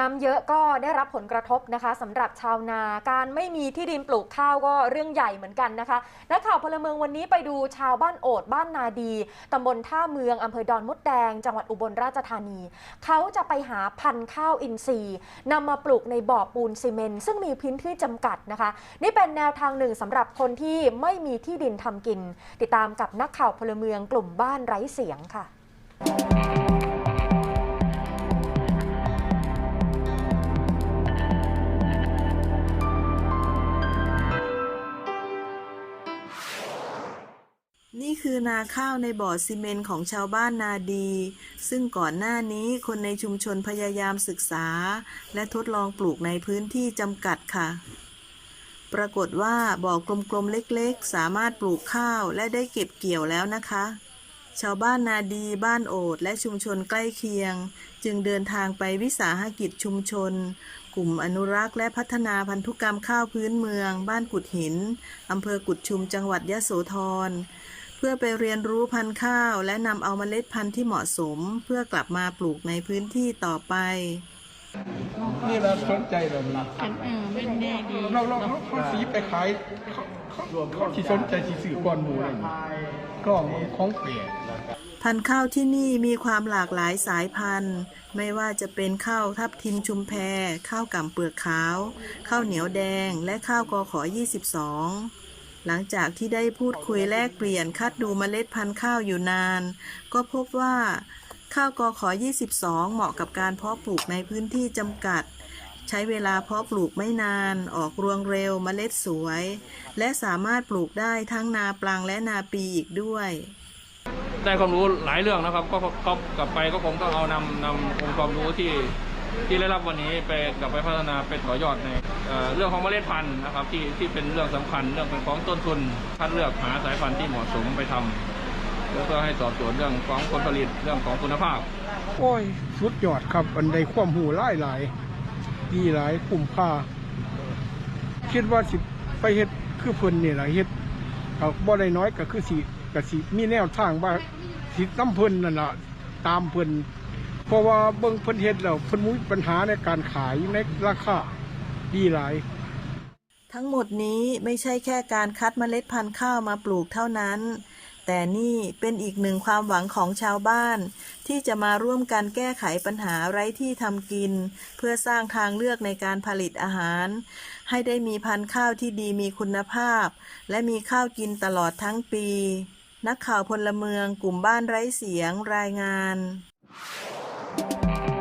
น้ำเยอะก็ได้รับผลกระทบนะคะสำหรับชาวนาการไม่มีที่ดินปลูกข้าวก็เรื่องใหญ่เหมือนกันนะคะนักข่าวพลเมืองวันนี้ไปดูชาวบ้านโอดบ้านนาดีตำบลท่าเมืองอำเภอดอนมดแดง จังหวัดอุบลราชธานี เขาจะไปหาพันธุ์ข้าวอินทรีย์นำมาปลูกในบ่อปูนซีเมนต์ซึ่งมีพื้นที่จำกัดนะคะ นี่เป็นแนวทางหนึ่งสำหรับคนที่ไม่มีที่ดินทำกิน ติดตามกับนักข่าวพลเมืองกลุ่มบ้านไร้เสียงค่ะ นี่คือนาข้าวในบ่อซีเมนต์ของชาวบ้านนาดี ซึ่งก่อนหน้านี้คนในชุมชนพยายามศึกษา และทดลองปลูกในพื้นที่จำกัดค่ะ ปรากฏว่าบ่อกลมๆเล็กๆ สามารถปลูกข้าวและได้เก็บเกี่ยวแล้วนะคะ ชาวบ้านนาดี บ้านโอด และชุมชนใกล้เคียง จึงเดินทางไปวิสาหกิจชุมชน กลุ่มอนุรักษ์และพัฒนาพันธุกรรมข้าวพื้นเมือง บ้านกุดหินอำเภอกุดชุมจังหวัดยะโสธร พื่อไปเรียนรู้พันธุ์ข้าว และนำเอาเมล็ดพันธุ์ที่เหมาะสม เพื่อกลับมาปลูกในพื้นที่ต่อไป นี่เราสนใจแบบนี้ฉันเออไม่แน่ดีเราเราเราเขาสีไปขายเขาเขาเขาที่สนใจที่สื่อก่อนหมูอะไรอย่างนี้ก็มันของเปลี่ยนพันธุ์ข้าวที่นี่มีความหลากหลายสายพันธุ์ ไม่ว่าจะเป็นข้าวทับทิมชุมแพ ข้าวก่ำเปลือกขาว ข้าวเหนียวแดง และข้าวกอขอ 22 หลังจากที่ได้พูดคุยแลกเปลี่ยนคัดดูเมล็ดพันธุ์ข้าวอยู่นาน ก็พบว่าข้าวกอขอ 22 เหมาะกับการเพาะปลูกในพื้นที่จำกัด ใช้เวลาเพาะปลูกไม่นาน ออกรวงเร็วเมล็ดสวย และสามารถปลูกได้ทั้งนาปลังและนาปีอีกด้วย ได้ความรู้หลายเรื่องนะครับ ก็ก็กลับไปก็คงต้องเอานำนำองค์ความรู้ที่ ที่ได้รับวันนี้ไปกลับไปพัฒนาไปต่อยอดในเรื่องของเมล็ดพันธุ์นะครับที่ที่เป็นเรื่องสำคัญเรื่องเป็นของต้นทุนคัดเลือกหาสายพันธุ์ที่เหมาะสมไปทำแล้วก็ให้ตอบโจทย์เรื่องของผลผลิตเรื่องของคุณภาพ โอ้ยสุดยอดครับอันใดความหูหลายหลายดีหลายคุ้มค่าคิดว่าสิไปเฮ็ดคือเพิ่นนี่แหละเฮ็ดเอาบ่ได้น้อยก็คือสิก็สิมีแนวทางว่าสินำเพิ่นนั่นล่ะตามเพิ่น เพราะว่าเบิ่งเพิ่นเฮ็ดแล้วเพิ่นมีปัญหาในการขายในราคาดีหลาย ทั้งหมดนี้ไม่ใช่แค่การคัดเมล็ดพันธุ์ข้าวมาปลูกเท่านั้น แต่นี่เป็นอีกหนึ่งความหวังของชาวบ้าน ที่จะมาร่วมกันแก้ไขปัญหาไร้ที่ทำกิน เพื่อสร้างทางเลือกในการผลิตอาหาร ให้ได้มีพันธุ์ข้าวที่ดีมีคุณภาพ และมีข้าวกินตลอดทั้งปี นักข่าวพลเมืองกลุ่มบ้านไร้เสียงรายงาน Bye.